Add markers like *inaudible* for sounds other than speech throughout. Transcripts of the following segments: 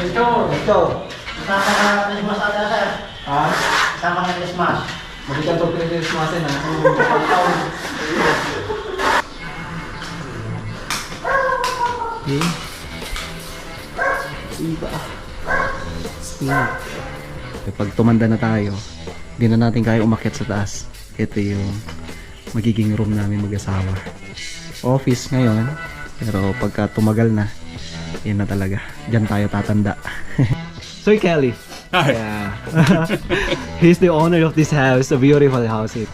Ito. Kasama ka na Christmas ata sir. Ha? Kasama ka Christmas. Magikan to Christmas na. Okay. Iba. Steam. Kapag tumanda na tayo, hindi na natin kaya umakyat sa taas. Ito yung magiging room namin mag-asawa. Office ngayon, pero pagka tumagal na, yun na talaga. Diyan tayo tatanda. *laughs* Sir Kelly. Hi. Yeah. *laughs* He's the owner of this house, a beautiful house. It.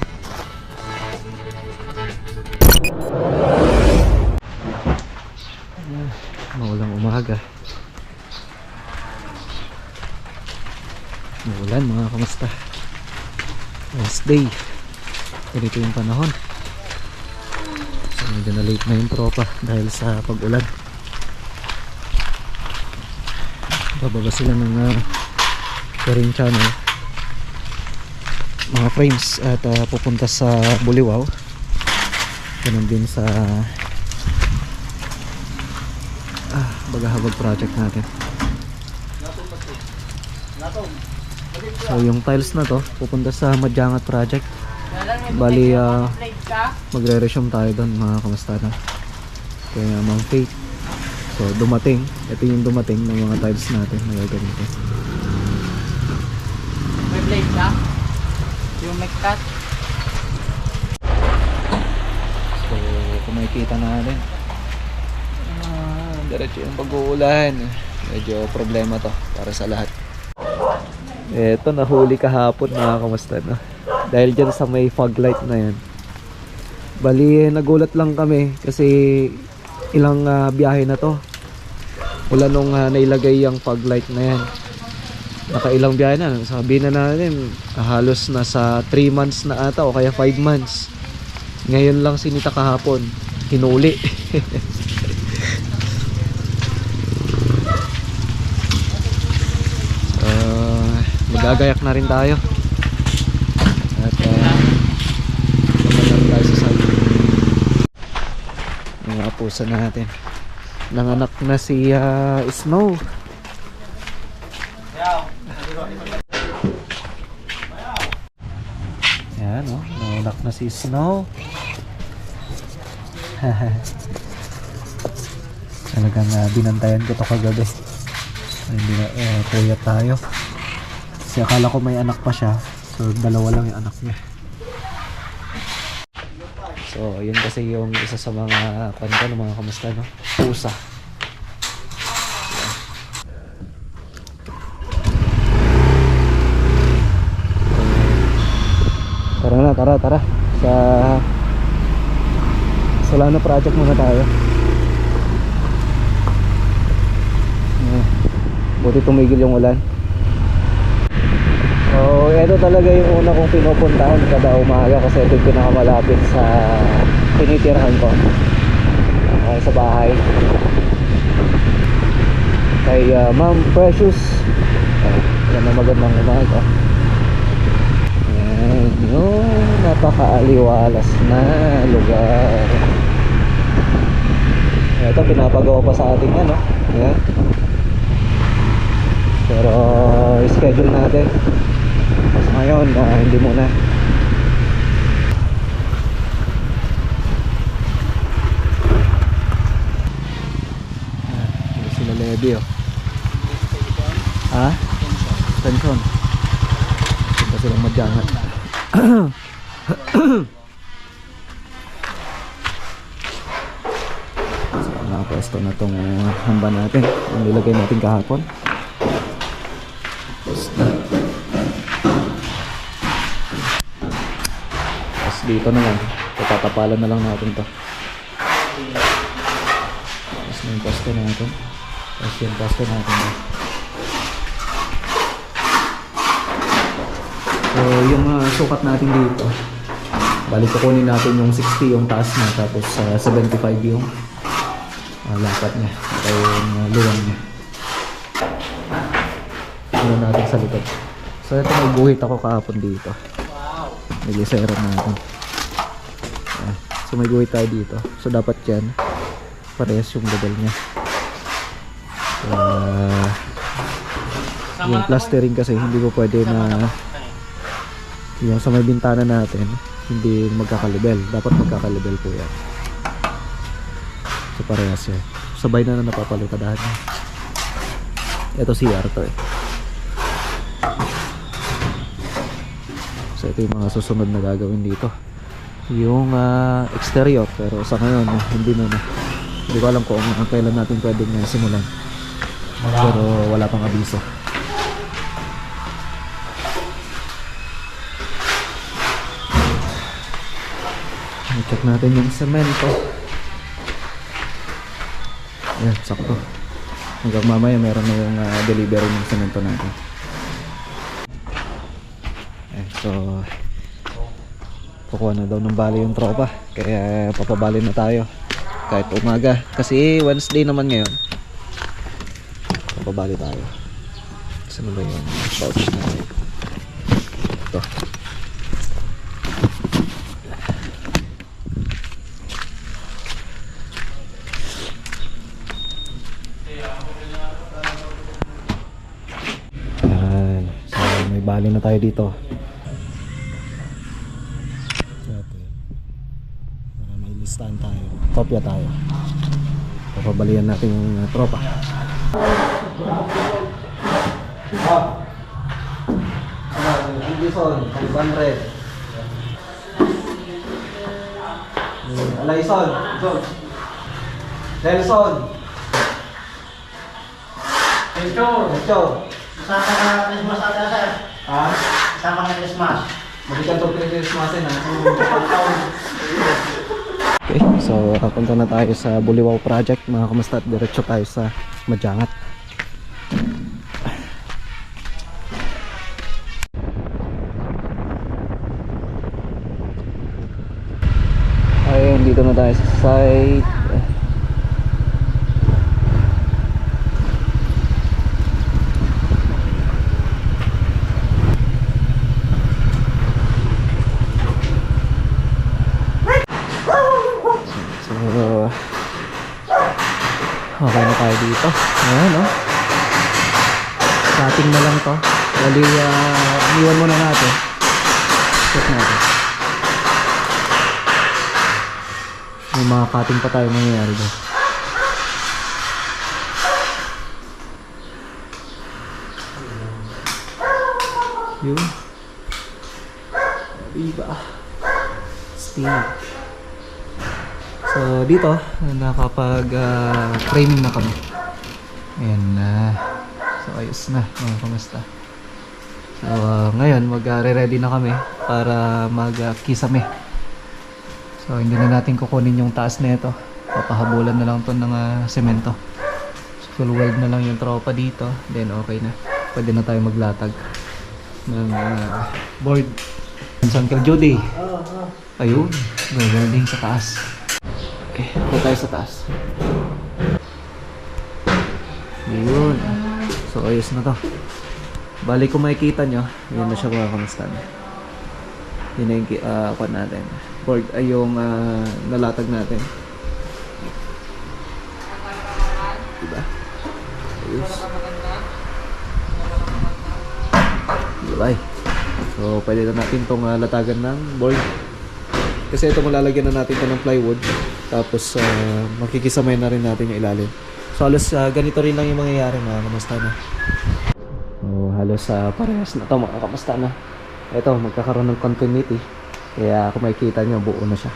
Maulang umaga. Maulan mga kamusta? Wednesday. Ganito yung panahon. So medyo na late na yung tropa dahil sa pag-ulan. Bababa sila ng uh, Karing Channel. Mga frames at uh, pupunta sa Buliwaw. Ganun din sa ah, Bagahabag project natin. So yung tiles na to pupunta sa Madyangat project. Bali ah, magre-resume tayo doon mga kamusta na. Kaya Ma'am Faith. So dumating, ito yung dumating ng mga tiles natin na ganito. May blade ka? Yung may cut? So, kung makikita natin, ah, diretso yung pag-uulan. Medyo problema to para sa lahat. Eto, nahuli kahapon mga kamusta no? Dahil dyan sa may fog light na yan. Bali, nagulat lang kami kasi ilang ah, biyahe na to. Wala nung ah, nailagay yung fog light na yan. Nakailang biyahe na. Sabi na natin, halos nasa 3 months na ata o kaya 5 months. Ngayon lang sinita kahapon. Hinuli. uh, *laughs* magagayak na rin tayo. At uh, naman tayo sa side. Pusa natin. Nanganak na si uh, Snow. Yan, oh. Nanganak na si Snow. *laughs* Talagang uh, binantayan ko to kagabi. Hindi na, eh, kuya tayo. Kasi akala ko may anak pa siya. So, dalawa lang yung anak niya. So, yun kasi yung isa sa mga kanta ng mga kamusta, no? Pusa. Tara na, tara, tara. Sa Solano project muna tayo. Buti tumigil yung ulan. So, ito talaga yung una kong pinupuntahan kada umaga kasi ito yung pinakamalapit sa tinitirhan ko. Okay, sa bahay. Kay uh, Ma'am Precious. Uh, yan na magandang umaga. Ayan, yung napakaaliwalas na lugar. Ito, pinapagawa pa sa ating ano. Ayan. Pero, schedule natin. Mas ngayon, ah, hindi muna. Ah, Levi, oh. Ha? Tension. Punta silang madyangat. so, *coughs* nakapwesto na tong uh, hamba natin. Ang nilagay natin kahapon. Tapos na. Dito naman, tatatapalan na lang natin to. Tapos na yung poste natin. Tapos yung poste natin. So, yung uh, sukat natin dito, balik kukunin natin yung 60 yung taas na, tapos uh, 75 yung uh, lapat niya, o yung uh, luwang niya. Ano natin sa likod. So, ito may guhit ako kahapon dito. Nilisera natin. Ayan. So, may guhit tayo dito. So, dapat yan, parehas yung level niya. Uh, yung plastering kasi hindi ko pwede na yung sa may bintana natin hindi magkakalibel. Dapat magkakalibel po yan. So parehas yan. Sabay na na napapalutadahan ito CR to eh. So ito yung mga susunod na gagawin dito. Yung ah, exterior pero sa ngayon hindi na na. Hindi ko alam kung ang kailan natin pwedeng uh, simulan pero wala pang abiso. Check natin yung semento. Ayan, sakto. Hanggang mamaya meron na yung ah, delivery ng semento natin. Eh, so kukuha na daw ng bali yung tropa. Kaya papabali na tayo. Kahit umaga. Kasi Wednesday naman ngayon papabali tayo saan ba yung pouch na ito Yan. So, may bali na tayo dito. Listahan tayo. Kopya tayo. Papabalian natin yung uh, tropa. Anderson, Taliban Red. Alayson, Nelson, Ito. Necho. Kasama na Christmas ata sir. Ha? Kasama na Christmas. Magikan to Christmasin ha. Okay, so papunta na tayo sa Buliwaw Project mga kamusta at diretso tayo sa Madyangat. Na tayo sa site. So, okay na tayo dito. Ayan, no? Cutting na lang to. Bali, uh, iwan muna natin. Check natin. May mga cutting pa tayo mangyayari doon. Yun. Iba. Steam. So dito, nakapag ah, training na kami. Ayan na. So ayos na, mga kamusta. So ah, ngayon, mag-ready na kami para mag-kisame. So hindi na natin kukunin yung taas na ito. Papahabulan na lang to ng ah, semento. So, full weld na lang yung tropa dito. Then okay na. Pwede na tayo maglatag ng ah, board. Sa Uncle Judy. Ayun, welding sa taas. Okay, punta tayo sa taas. Ayun. So, ayos na to. Bali kung makikita nyo, yun na siya mga kamusta. Yun na yung uh, natin. Board, ay yung ah, nalatag natin. Diba? Ayos. Diba? So, pwede na natin itong ah, latagan ng board. Kasi ito malalagyan na natin ito ng plywood. Tapos uh, makikisamay na rin natin yung ilalim. So halos ah, ganito rin lang yung mangyayari mga kamusta na. So halos uh, parehas na to mga kamusta na. Ito magkakaroon ng continuity. Kaya kung makikita nyo buo na siya.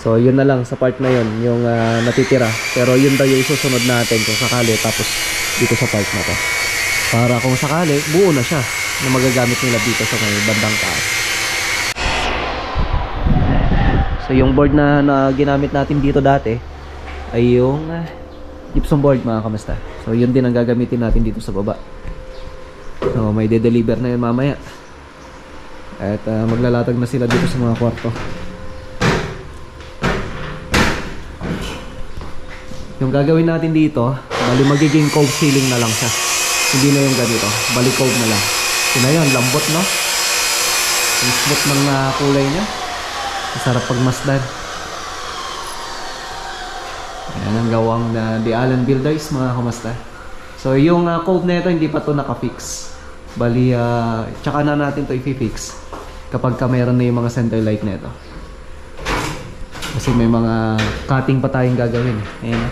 So yun na lang sa part na yun yung ah, natitira. Pero yun daw yung susunod natin kung sakali tapos dito sa part na to. Para kung sakali buo na siya na magagamit nila dito sa may bandang taas. So yung board na, na ginamit natin dito dati ay yung ah, gypsum board mga kamusta. So yun din ang gagamitin natin dito sa baba. So may de-deliver na yun mamaya. At ah, maglalatag na sila dito sa mga kwarto. Yung gagawin natin dito, bali magiging cove ceiling na lang siya. Hindi na yung ganito, bali cove na lang. Yun na yun, lambot no? Yung smooth ng ah, kulay niya. Masarap pagmasdan. Ayan ang gawang na The Allen Builders mga kamasta. So yung uh, cove na ito hindi pa to naka-fix. Bali, ah, tsaka na natin to i-fix kapag ka meron na yung mga center light na ito. Kasi may mga cutting pa tayong gagawin. eh. Ayan.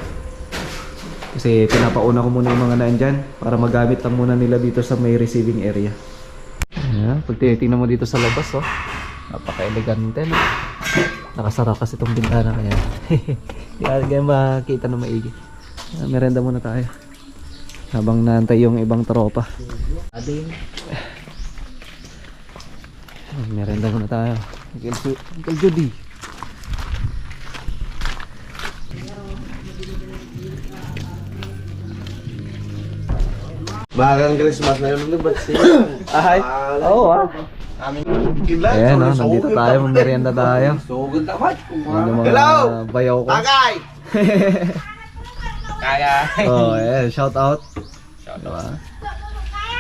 Kasi pinapauna ko muna yung mga nandyan para magamit lang muna nila dito sa may receiving area. Ayan, pag tinitingnan mo dito sa labas, oh, napaka-elegante, no? Nakasara kasi itong bintana kaya. Hindi *laughs* kaya makita na maigi. Merenda muna tayo. Habang naantay yung ibang tropa. Ading. Ah, Merenda muna tayo. Uncle, Ju- Uncle Judy. Bagang Christmas na yun, ba't siya? Ahay. Oo ah. Ayan oh, nandito tayo. Magmerienda tayo. Yung mga Hello! bayaw ko. Tagay! *laughs* Kaya. Oh, ayan. Shout out. Diba?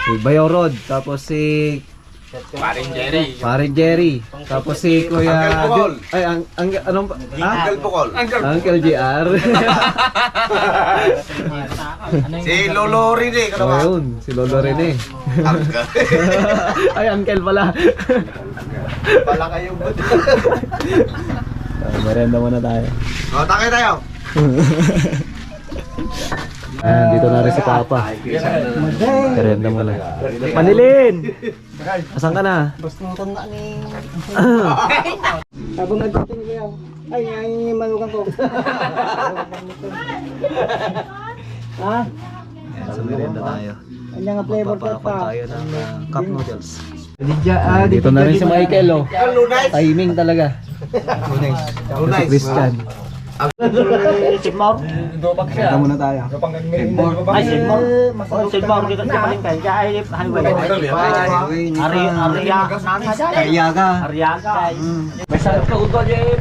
Si Bayaw Rod. Tapos si Paring Jerry. Paring Jerry. Tapos si Kuya... Uncle Bukol. Ay, ang, ang, anong... Ha? Uncle Pukol. Uncle JR. *laughs* Si Lolo Rene, oh, ka naman. yun. Si Lolo Rene. Uncle. *laughs* Ay, Uncle pala. Pala kayo ba? *laughs* Merenda muna tayo. O, takay tayo. Ayan, dito na rin si Papa. Merenda muna. Manilin! Asan ka na? Habang nagdating ko yan. Ay, ay, yung malukan ko. ha? So merenda tayo. Ano nga flavor ka pa? tayo ng ah, cup noodles. ah, Dito na rin si Michael, oh. Timing talaga. Lunay. Si Christian. Sigmor? Merenda muna tayo. Ay, Sigmor. Oh, Sigmor. Dito sa palingkay. Kaya ay, highway. Ari, Ariya. Kaiyaga. Ariyaga. May sarap ka utol eh.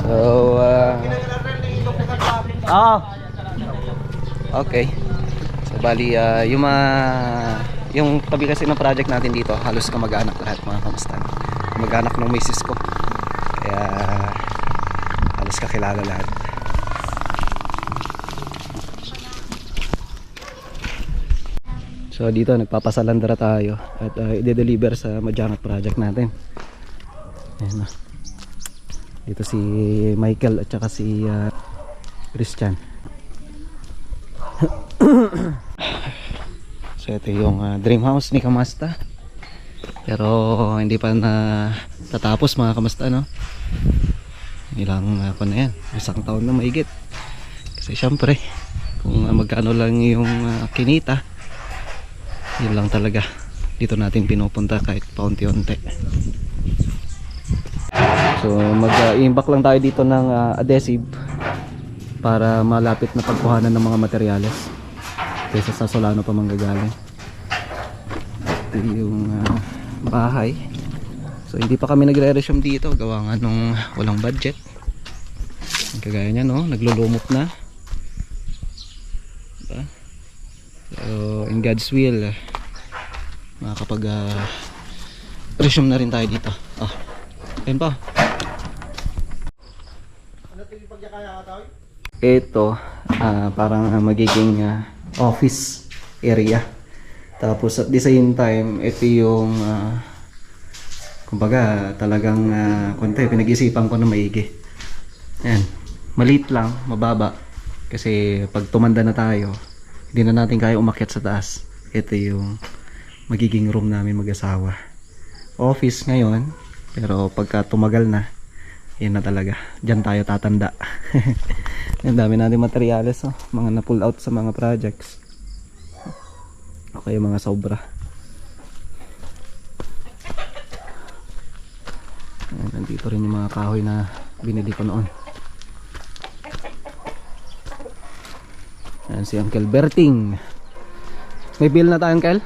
So, uh, Ah. okay. So, bali, uh, yung mga, yung tabi kasi ng project natin dito, halos kamag-anak lahat mga kamustan. Kamag-anak ng misis ko. Kakilala lahat. So dito nagpapasalandra tayo at uh, i-deliver sa Majangat project natin. Ayan na. Dito si Michael at saka si uh, Christian. *coughs* so ito yung uh, dream house ni Kamasta. Pero hindi pa na tatapos mga Kamasta no. Ilang uh, na yan, isang taon na maigit. Kasi syempre, kung uh, magkano lang yung uh, kinita, yun lang talaga. Dito natin pinupunta kahit paunti-unti. So mag-imbak lang tayo dito ng uh, adhesive para malapit na pagkuhanan ng mga materyales kaysa sa Solano pa manggagaling. Ito yung uh, bahay. So hindi pa kami nagre-resume dito gawa nga nung walang budget. Kagaya niya no, naglulumot na. Diba? So in God's will, uh, makakapag uh, resume na rin tayo dito. Oh. Ayun pa. Ito, ah, parang ah, magiging ah, office area. Tapos at the same time, ito yung ah, kumbaga talagang uh, kunti, pinag-isipan ko na maigi. Yan, maliit lang, mababa. Kasi pag tumanda na tayo, hindi na natin kaya umakyat sa taas. Ito yung magiging room namin mag-asawa. Office ngayon, pero pagka tumagal na, yan na talaga. Diyan tayo tatanda. *laughs* Ang dami natin materyales, oh. mga na-pull out sa mga projects. O kaya mga sobra. Ayan, nandito rin yung mga kahoy na binili ko noon. Ayan si Uncle Berting. May bill na tayo, Uncle?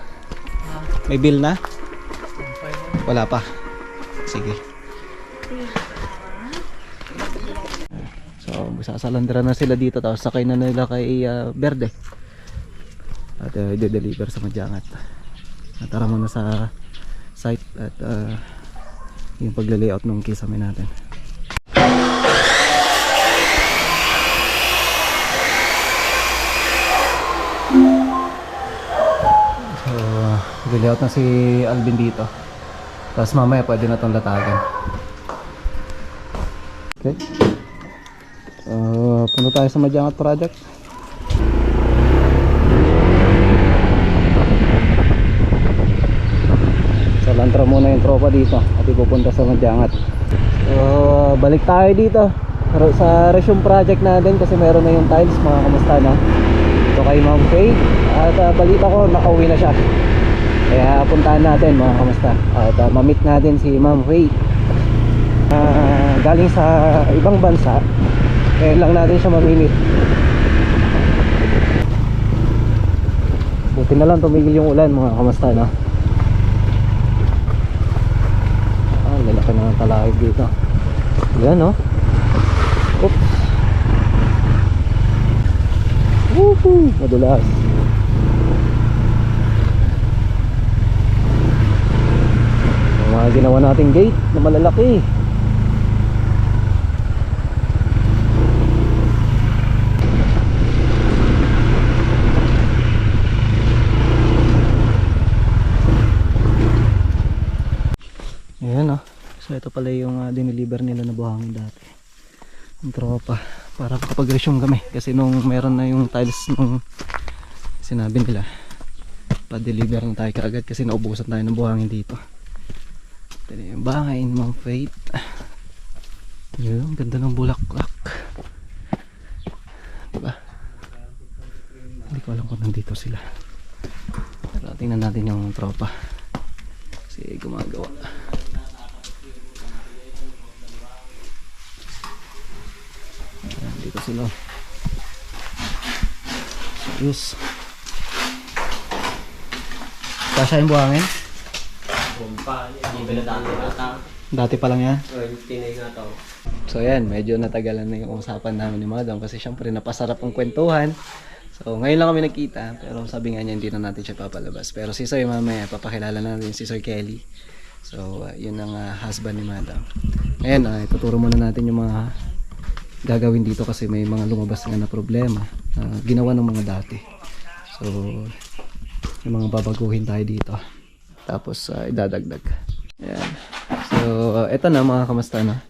May bill na? Wala pa. Sige. So, sasalandra na sila dito tapos sakay na nila kay ah, Berde. At uh, i-deliver sa Madyangat. At tara muna sa site at ah, yung pagle-layout ng kisame natin. So layout na si Alvin dito. Tapos mamaya pwede na itong latagan. Okay. Uh, punta tayo sa Majangat project. So lantra muna yung tropa dito at ipupunta sa Madyangat. So balik tayo dito sa resume project natin kasi meron na yung tiles mga kamusta na. So kay Ma'am Faye at uh, balita ko nakauwi na siya. Kaya puntahan natin mga kamusta at uh, mamit natin si Ma'am Faye. Ah, galing sa ibang bansa. Ngayon lang natin siya mamimit. Buti na lang tumigil yung ulan mga kamusta no. Ah, lalaki na ng talahib dito. Yan no. Oops. Woohoo! Madulas. Mga ginawa nating gate na malalaki. Ayan oh. So ito pala yung uh, dineliver nila na buhangin dati. Yung tropa. Para makapag-resume kami. Kasi nung meron na yung tiles nung sinabi nila. Pa-deliver na tayo kaagad kasi naubusan tayo ng buhangin dito. Ito yung bahay Ma'am Faith. Yun, ganda ng bulaklak. Diba? Hindi ko alam kung nandito sila. Pero tingnan natin yung tropa. Kasi gumagawa. Ayan, dito sila. Ayos. Kasya yung buhangin? Dati pa lang yan? So yan, medyo natagalan na yung usapan namin ni Madam kasi syempre napasarap ang kwentuhan. So ngayon lang kami nagkita pero sabi nga niya hindi na natin siya papalabas. Pero si Sir mamaya papakilala natin si Sir Kelly. So uh, yun ang uh, husband ni Madam. Ngayon, uh, ituturo muna natin yung mga gagawin dito kasi may mga lumabas nga na problema na ginawa ng mga dati. So may mga babaguhin tayo dito. Tapos uh, idadagdag. Ayan. So eto na mga kamusta na.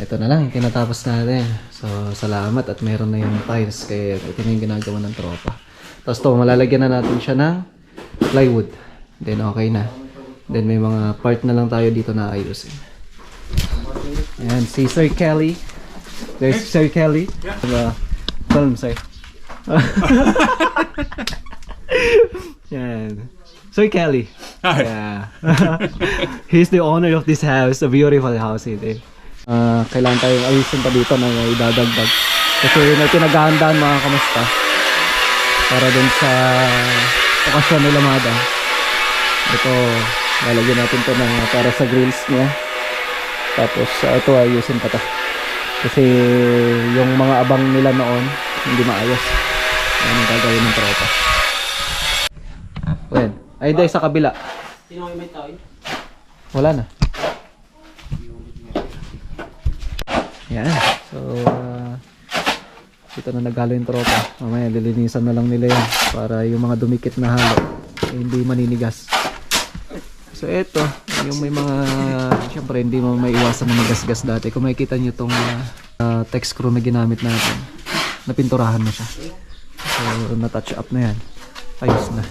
Ito na lang, tinatapos natin. So, salamat at meron na yung tiles kaya ito na yung ginagawa ng tropa. Tapos to, malalagyan na natin siya ng plywood. Then okay na. Then may mga part na lang tayo dito na ayusin. Ayan, si Sir Kelly. There's Sir Kelly. Diba? Film, sir. Yan. Sir Kelly. Yeah. *laughs* *laughs* He's the owner of this house. A beautiful house it is. Ah, kailangan tayong ayusin pa dito na may dadagdag. Kasi may pinaghahandaan mga kamusta. Para dun sa okasyon nila madam. Ito, lalagyan natin to ng para sa grills niya. Tapos ah, ito ayusin pa to. Kasi yung mga abang nila noon, hindi maayos. Yan ang gagawin ng tropa. When? Ay, dahil sa kabila. Sino may tawin? Wala na. Yan. So, uh, dito na naghalo yung tropa. Mamaya, lilinisan na lang nila yan para yung mga dumikit na halo eh, hindi maninigas. So, eto, yung may mga, syempre, hindi mo maiwasan na magasgas dati. Kung makikita nyo itong uh, text screw na ginamit natin, napinturahan na siya. So, na-touch up na yan. Ayos na.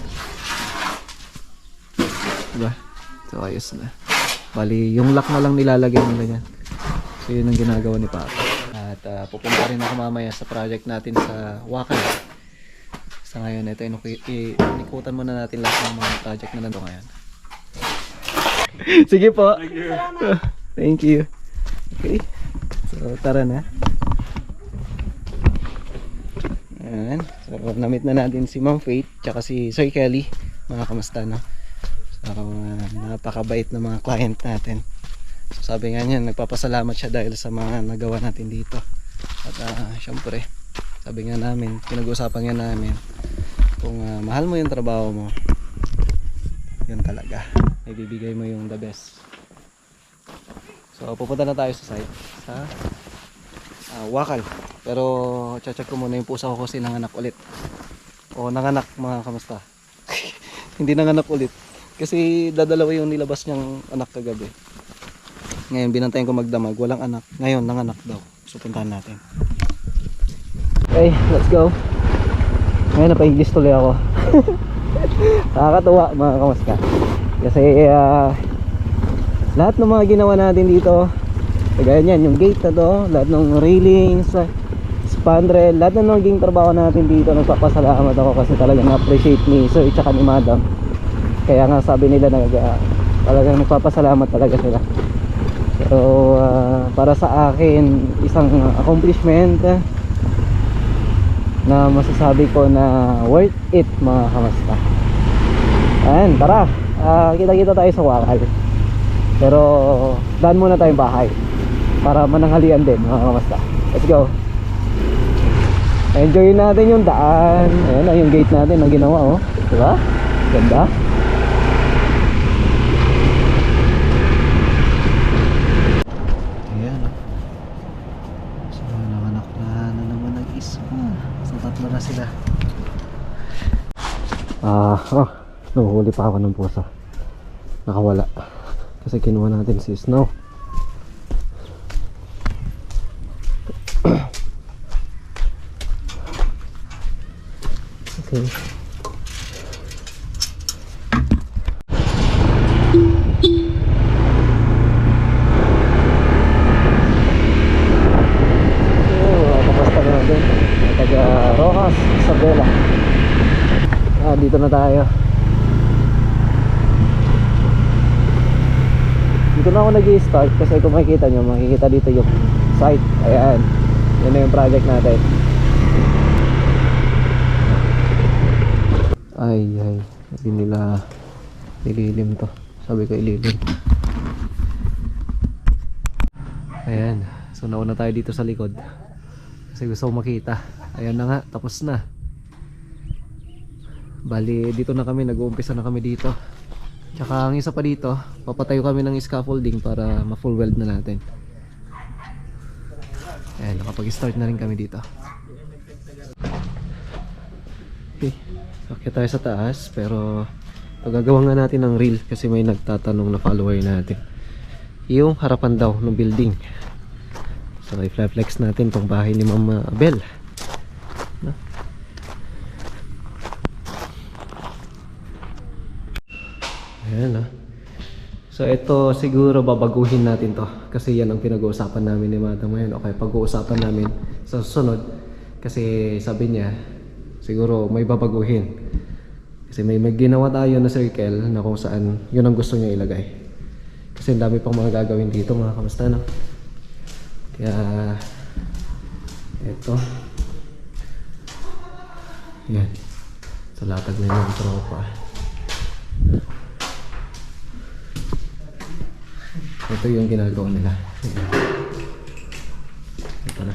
Diba? So, ayos na. Bali, yung lock na lang nilalagay nila yan. So, yun ang ginagawa ni Papa. At uh, pupunta rin ako mamaya sa project natin sa Wakan. Sa ngayon, ito, inikutan muna natin lahat ng mga project na nandito ngayon. *laughs* Sige po. Thank you. *laughs* Thank you. Okay. So, tara na. Ayan. So, namit na natin si Ma'am Faith tsaka si Sir Kelly. Mga kamusta, no? So, uh, napakabait na mga client natin. So, sabi nga niya, nagpapasalamat siya dahil sa mga nagawa natin dito. At uh, syempre, sabi nga namin, pinag-uusapan nga namin, kung uh, mahal mo yung trabaho mo, yun talaga. Ibibigay mo yung the best. So, pupunta na tayo sa site. Sa uh, Wakal. Pero, check ko muna yung pusa ko kasi nanganak ulit. O, nanganak mga kamusta. *laughs* hindi nanganak ulit. Kasi dadalawa yung nilabas niyang anak kagabi. Ngayon, binantayan ko magdamag. Walang anak. Ngayon, nanganak daw. So, puntahan natin. Okay, let's go. Ngayon, napa-English tuloy ako. *laughs* Nakakatuwa, mga kamusta. Kasi, ah, lahat ng mga ginawa natin dito, kagaya niyan, yung gate na to, lahat ng railings, ah, spandrel, lahat ng naging trabaho natin dito, nagpapasalamat ako kasi talagang na-appreciate ni Sir at ni Madam. Kaya nga sabi nila na uh, talagang nagpapasalamat talaga sila. So, ah, para sa akin, isang accomplishment ah, na masasabi ko na worth it mga kamasta. Ayan, tara. Ah, kita-kita tayo sa wakal. Pero, daan muna tayong bahay. Para mananghalian din mga kamasta. Let's go. Enjoy natin yung daan. Ayan na yung gate natin na ginawa oh. Diba? Ganda. Ayan oh. So, nanganak na na naman ng isa. So, tatlo na sila. Ah, oh. Nahuhuli pa ako ng pusa. Nakawala. Kasi kinuha natin si Snow. Okay. Oh? Taga Rojas, Isabela. Ah, dito na tayo. Dito na ako nag-i-start kasi kung makikita nyo, makikita dito yung site. Ayan. Yan na yung project natin. Ay, ay. Sabi nila ililim to. Sabi ko ililim. Ayan. So nauna tayo dito sa likod. Kasi gusto ko makita. Ayan na nga. Tapos na. Bali, dito na kami. Nag-uumpisa na kami dito. Tsaka ang isa pa dito, papatayo kami ng scaffolding para ma-full weld na natin. Ayan, nakapag-start na rin kami dito. Okay. Akit tayo sa taas pero pagagawa nga natin ng reel kasi may nagtatanong na follower natin. Yung harapan daw ng building. So i-flex natin tong bahay ni Mama Abel. Ayan ah. So ito siguro babaguhin natin to kasi yan ang pinag-uusapan namin ni Madam ngayon. Okay, pag-uusapan namin sa susunod kasi sabi niya siguro may babaguhin. Kasi may, may ginawa tayo na circle na kung saan yun ang gusto niya ilagay. Kasi ang dami pang mga gagawin dito mga kamusta no? Kaya ito yan sa latag na yung tropa. Ito yung ginagawa nila. Ito na.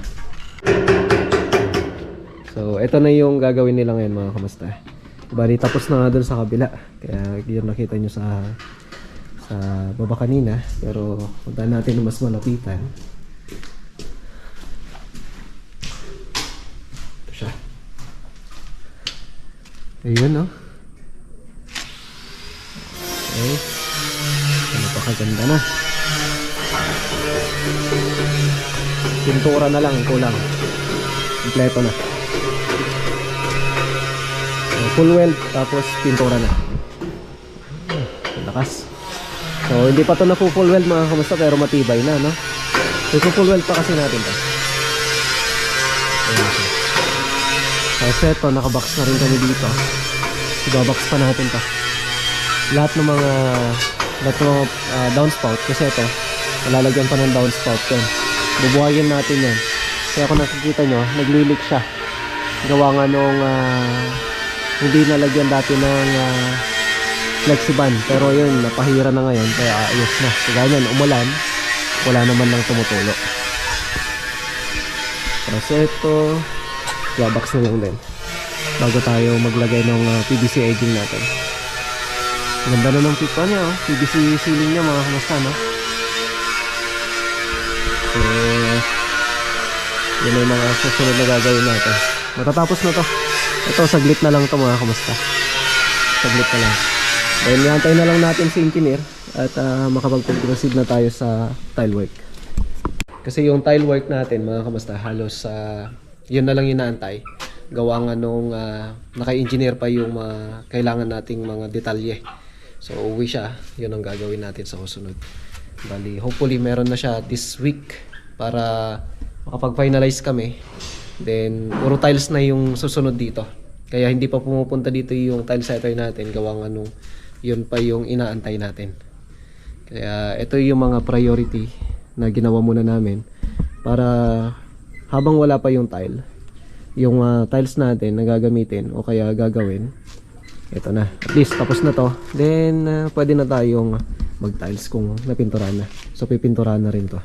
So, ito na yung gagawin nila ngayon mga kamusta. Bali, tapos na nga doon sa kabila. Kaya yun nakita nyo sa sa baba kanina. Pero punta natin na mas malapitan. Ito siya. Ayun, no? Okay. Napakaganda na. Pintura na lang, kulang. Kompleto na. So, full weld, tapos pintura na. Lakas. So, hindi pa to na full weld mga kamusta, pero matibay na, no? So, full weld pa kasi natin to. Ayan. Tapos ito, nakabox na rin kami dito. Ibabox pa natin to. Lahat ng mga lahat ng mga ah, downspout kasi ito malalagyan pa ng downspout yan bubuhayin natin yan. Kaya kung nakikita nyo naglilik siya. Gawa nga nung ah, hindi nalagyan dati ng uh, flexiban. Pero yun napahira na ngayon kaya ayos na. So ganyan umulan wala naman lang tumutulo. Tapos ito babox na lang din. Bago tayo maglagay ng ah, PVC edging natin. Ganda na ng pipa niya, oh. PVC ceiling niya, mga kamusta, no? Yun yung mga susunod na gagawin natin. Matatapos na to. Ito, saglit na lang to mga kamusta. Saglit na lang. Dahil niantay na lang natin si engineer at ah, makapag-proceed na tayo sa tile work. Kasi yung tile work natin mga kamusta halos ah, yun na lang yung naantay. Gawa nga nung ah, naka-engineer pa yung mga kailangan nating mga detalye. So uwi siya, yun ang gagawin natin sa susunod. Bali, hopefully meron na siya this week para makapag-finalize kami. Then, puro tiles na yung susunod dito. Kaya hindi pa pumupunta dito yung tile setter natin gawa nga nung yun pa yung inaantay natin. Kaya ito yung mga priority na ginawa muna namin para habang wala pa yung tile, yung ah, tiles natin na gagamitin o kaya gagawin, ito na. At least tapos na to. Then ah, pwede na tayong mag-tiles kung napinturahan na. So pipinturahan na rin to.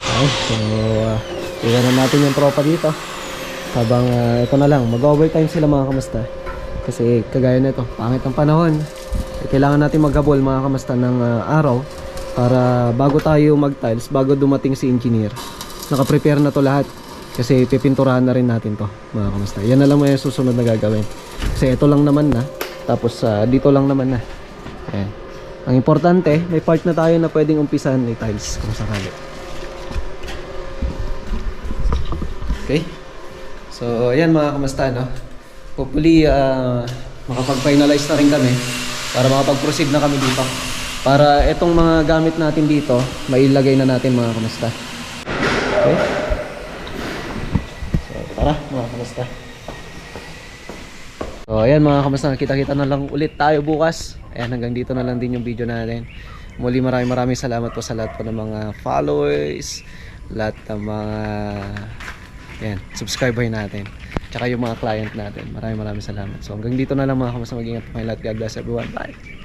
Okay, so uh, iwan na natin yung tropa dito. Habang ah, ito na lang, mag-overtime sila mga kamusta. Kasi kagaya nito, pangit ang panahon. Eh, kailangan natin maghabol mga kamusta ng ah, araw para bago tayo mag-tiles, bago dumating si engineer, naka-prepare na to lahat. Kasi pipinturahan na rin natin to mga kamusta. Yan na lang may susunod na gagawin. Kasi ito lang naman na. Tapos ah, dito lang naman na. Ayan. Ang importante, may part na tayo na pwedeng umpisan ni tiles kung sakali. Okay? So, ayan mga kamusta, no? Hopefully, ah, makapag-finalize na rin kami para makapag-proceed na kami dito. Para itong mga gamit natin dito, mailagay na natin mga kamusta. Okay? So, tara mga kamusta. So, ayan mga kamusta, kita-kita na lang ulit tayo bukas. Ayan, hanggang dito na lang din yung video natin. Muli maraming maraming salamat po sa lahat po ng mga followers, lahat ng mga Ayan, subscriber natin. Tsaka yung mga client natin. Maraming maraming salamat. So hanggang dito na lang mga kamusta. Mag-ingat po kayo lahat. God bless everyone. Bye!